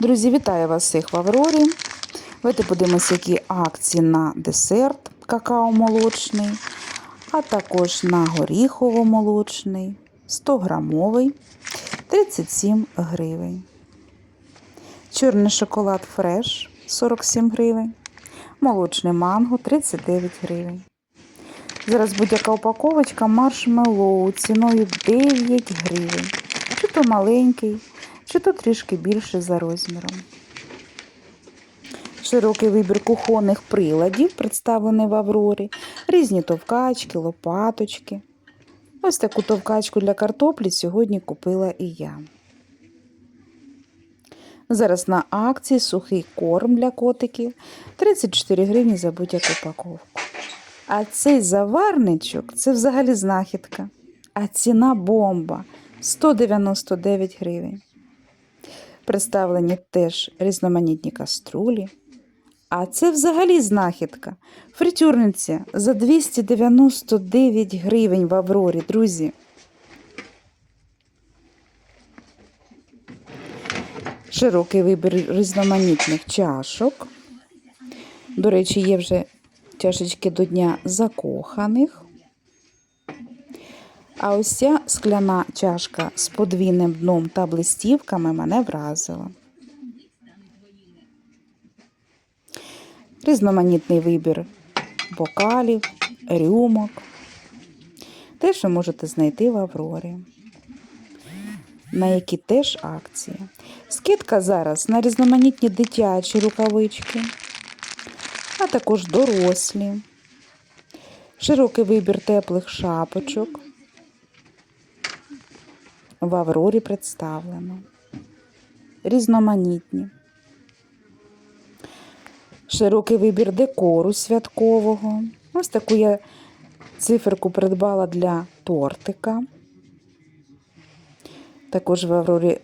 Друзі, вітаю вас всіх в Аврорі. Давайте подивимося, які акції на десерт какао молочний, а також на горіхово-молочний, 100 грамовий, 37 гривень. Чорний шоколад фреш 47 гривень. Молочний манго 39 гривень. Зараз будь-яка упаковочка маршмеллоу ціною 9 гривень. Чи то маленький, чи то трішки більше за розміром. Широкий вибір кухонних приладів представлений в Аврорі, різні товкачки, лопаточки. Ось таку товкачку для картоплі сьогодні купила і я. Зараз на акції сухий корм для котиків 34 гривні за будь-яку упаковку. А цей заварничок це взагалі знахідка. А ціна бомба 199 гривень. Представлені теж різноманітні каструлі. А це взагалі знахідка. Фритюрниця за 299 гривень в Аврорі, друзі. Широкий вибір різноманітних чашок. До речі, є вже чашечки до Дня закоханих. А ось ця скляна чашка з подвійним дном та блистівками мене вразила. Різноманітний вибір бокалів, рюмок. Те, що можете знайти в Аврорі, на які теж акції. Скидка зараз на різноманітні дитячі рукавички, а також дорослі, широкий вибір теплих шапочок. В Аврорі представлено. Різноманітні. Широкий вибір декору святкового. Ось таку я циферку придбала для тортика. Також в Аврорі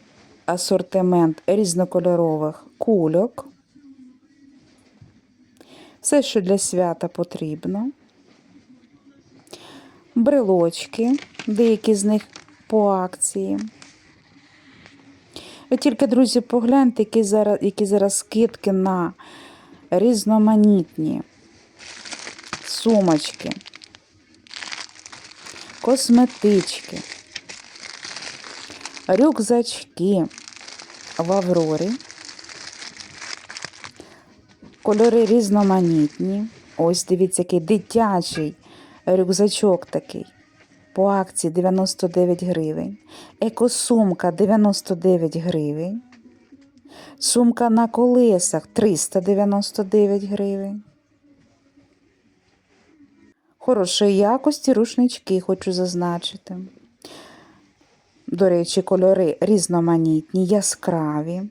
асортимент різнокольорових кульок. Все, що для свята потрібно. Брелочки, деякі з них по акції. Ви тільки, друзі, погляньте, які зараз, які зараз скидки на різноманітні сумочки, косметички, рюкзачки в Аврорі. Кольори різноманітні. Ось дивіться, який дитячий рюкзачок такий. По акції 99 гривень. Екосумка 99 гривень. Сумка на колесах 399 гривень. Хорошої якості рушнички хочу зазначити. До речі, кольори різноманітні, яскраві.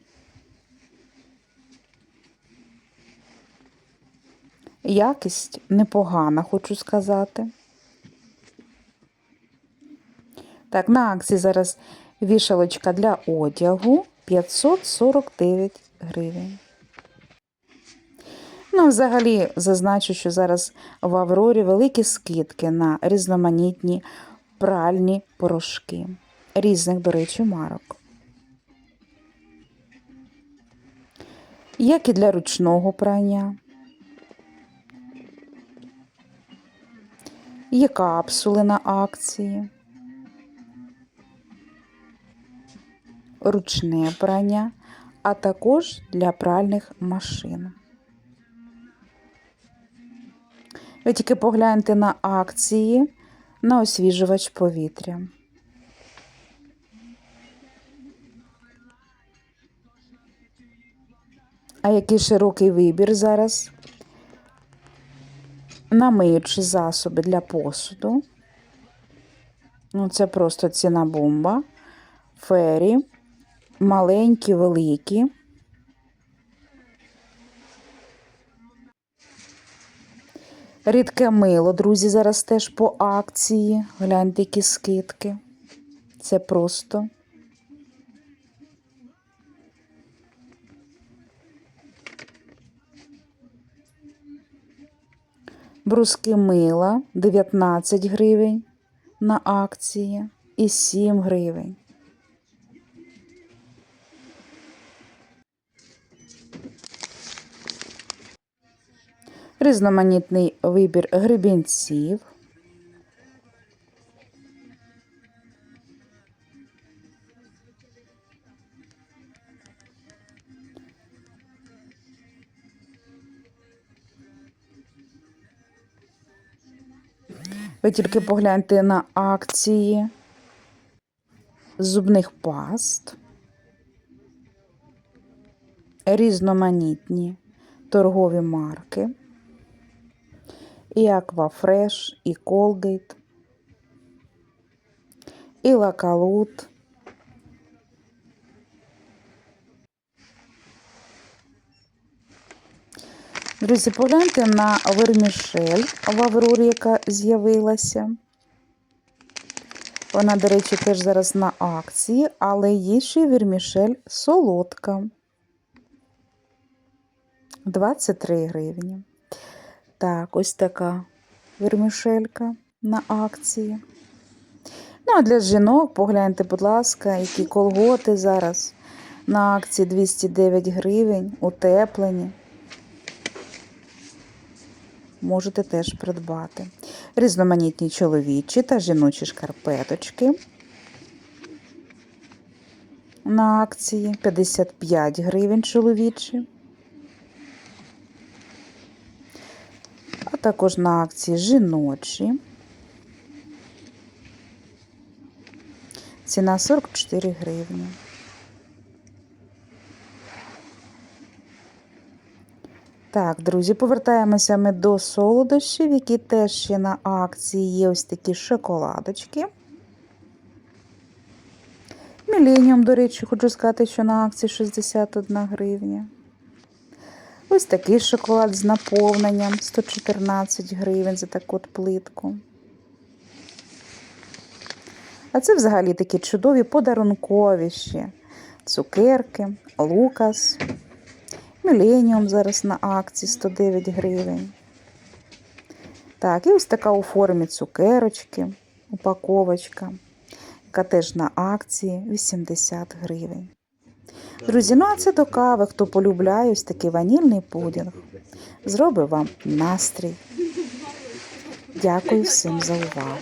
Якість непогана, хочу сказати. Так, на акції зараз вішалочка для одягу 549 гривень. Ну, взагалі, зазначу, що зараз в Аврорі великі скидки на різноманітні пральні порошки. Різних, до речі, марок. Як і для ручного прання. Є капсули на акції. Ручне прання, а також для пральних машин. Ви тільки погляньте на акції на освіжувач повітря. А який широкий вибір зараз? на миючі засоби для посуду. Ну, це просто ціна бомба. Фері маленькі, великі. Рідке мило, друзі, зараз теж по акції. Гляньте, які скидки. Це просто. Бруски мила 19 гривень на акції і 7 гривень. Різноманітний вибір гребінців. Ви тільки погляньте на акції зубних паст, різноманітні торгові марки, і Аквафреш, і Colgate, і Лакалут. Друзі, погляньте на вермішель в Аврорі, яка з'явилася. Вона, до речі, теж зараз на акції, але є ще вермішель солодка. 23 гривні. Так, ось така вермішелька на акції. Ну, а для жінок, погляньте, будь ласка, які колготи зараз на акції 209 гривень, утеплені. Можете теж придбати. Різноманітні чоловічі та жіночі шкарпеточки. На акції 55 гривень чоловічі. Також на акції жіночі. Ціна 44 гривні. Так, друзі, повертаємося ми до солодощів, які теж ще на акції є ось такі шоколадочки. Міленіум, до речі, хочу сказати, що на акції 61 гривня. Ось такий шоколад з наповненням 114 гривень за таку от плитку. А це взагалі такі чудові подарункові цукерки, лукас. Міленіум зараз на акції 109 гривень. Так, і ось така у формі цукерочки, упаковочка, яка теж на акції 80 гривень. Друзі, ну а це до кави, хто полюбляє ось такий ванільний пудінг. Зробив вам настрій. Дякую всім за увагу.